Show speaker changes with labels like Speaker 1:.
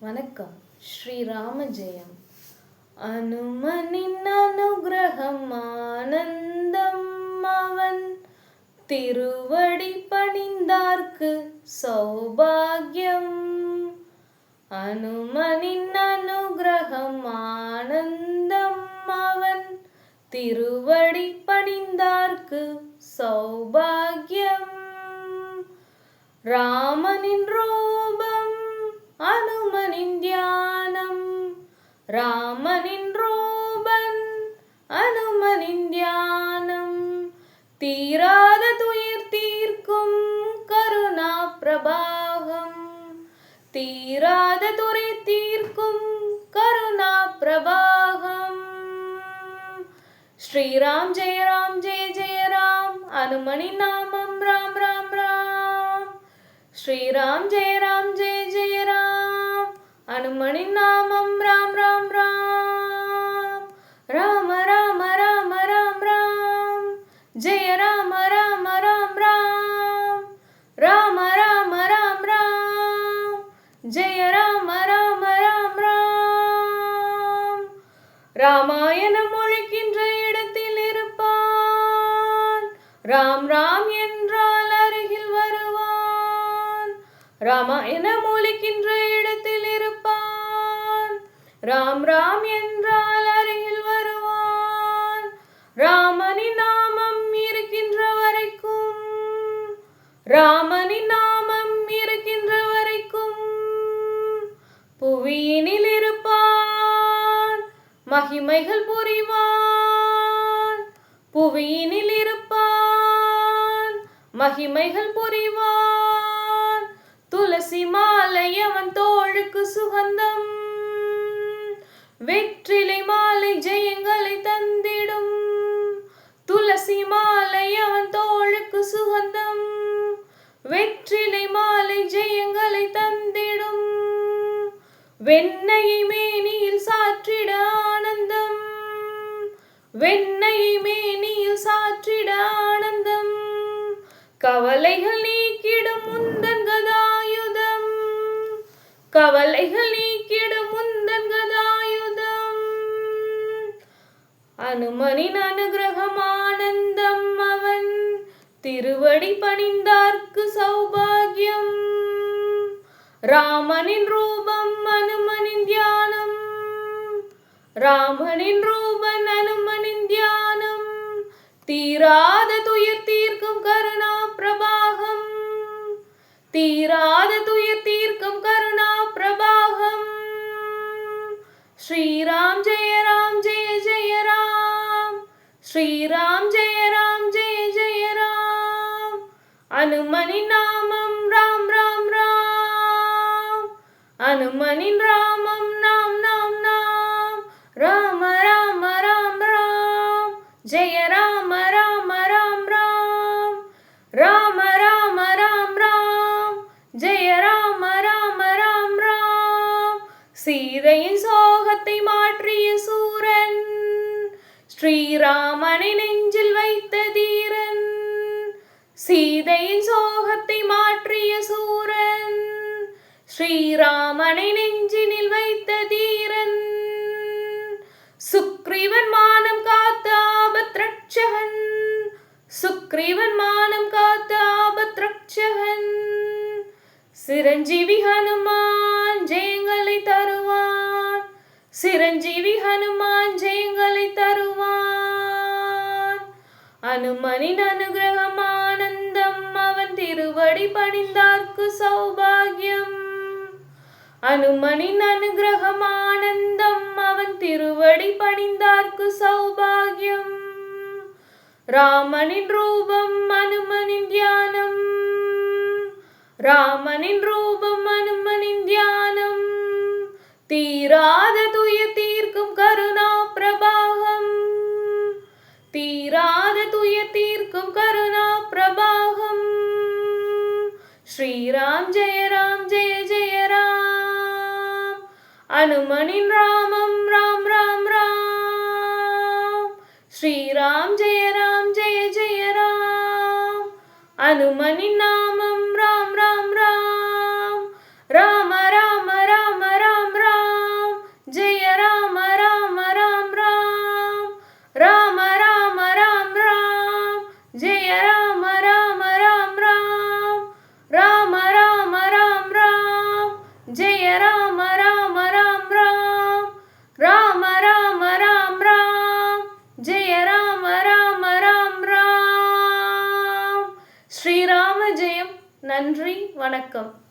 Speaker 1: வணக்கம். ஸ்ரீராம ஜெயம் அனுமனின் அனுகிரகம் ஆனந்தம் அவன். திருவடி பணிந்தார்க்கு சௌபாகியம். அனுமனின் அனுகிரகம் ஆனந்தம் அவன். திருவடி பணிந்தார்க்கு சௌபாகியம். ராமனின் ரோ அனுமனின் தியானம். ராமனின் ரூபன் அனுமனின் தியானம். தீராத துயிர் தீர்க்கும் கருணா பிரபாகம். தீராத துறை தீர்க்கும் கருணா பிரபாகம். ஸ்ரீராம் ஜெய ராம் ஜெய ஜெய ராம் அனுமணி நாமம் ராம் ராம் ராம். ஸ்ரீராம் ஜெய ராம் ஜெய ஜெய அனுமணி நாமம் ராம் ராம் ராம். ராம ராம ராம ராம் ராம். ஜெய ராம ராம ராம் ராம். ராம ராம ராம் ராம். ஜெய ராம ராம ராம் ராம். ராமாயணம் ஒழிக்கின்ற இடத்தில் இருப்பான். ராம் ராம் என்றால் அருகில் வருவான். ராமாயணம் ஒழிக்கின்ற இடத்தில் ராம் ராம் என்றால் அருகில் வருவான். ராமனின் நாமம் இருக்கின்ற வரைக்கும் ராமனின் நாமம் இருக்கின்ற வரைக்கும் புவியினில் இருப்பான் மகிமைகள் புரிவான். புவியினில் இருப்பான் மகிமைகள் புரிவான். துளசி மாலை அவன் தோளுக்கு சுகந்தம். வெற்றிலை மாலை ஜெயங்களை தந்திடும். துளசி மாலை அவன் தோளுக்கு சுகந்தம். வெற்றிலை மாலை ஜெயங்களை தந்திடும். வெண்ணையை மேனியில் சாற்றிட ஆனந்தம். வெண்ணையை மேனியில் சாற்றிட ஆனந்தம். கவலைகள் நீக்கிடும் முந்தன் கதாயுதம். கவலைகள் நீக்கிடும் அனுமனின் அனுகிரகமானந்தம் அவன். திருவடி பணிந்தார்க்கு சௌபாகியம். ராமனின் ரூபம் அனுமனின் தியானம். ராமனின் ரூபன் அனுமனின் தியானம். தீராத துயர் தீர்க்கும் கருணா ஸ்ரீராம் ஜெய ராம் ஜெய ஜெய ராம். அனுமனின் நாமம் ராம் ராம் ராம். அனுமனின் ராமம் நாம் ஸ்ரீராமனை நெஞ்சில் வைத்த தீரன் சீதையின் சோகத்தை மாற்றிய சூரன் ஸ்ரீராமனை நெஞ்சினில் வைத்த தீரன் சுக்ரீவன் மானம் காத்த ஆபத்ரட்சகன் சுக்ரீவன் மானம் காத்த ஆபத்ரட்சகன். சிரஞ்சீவி ஹனுமான் ஜெயங்களை தருவான் சிரஞ்சீவி ஹனுமான் ஜெய அனுமனின் அனுகிரகம் ஆனந்தம் அவன் திருவடி பணிந்தார்க்கு சௌபாகியம். அனுமனின் அனுகிரகம் ஆனந்தம் அவன் திருவடி பணிந்தார்க்கு சௌபாகியம். ராமனின் ரூபம் அனுமனின் தியானம் ராமனின் ரூபம் அனுமனின் தியானம் தீரா தீர்க்கும் கருணா பிரபாகம். ஸ்ரீராம் ஜெய ராம் ஜெய ஜெய ராம். அனுமனின் ராமம் ராம் ராம் ராம். ஸ்ரீராம் ஜெய ராம் ஜெய ஜெய ராம். அனுமனின் நாம் வணக்கம்.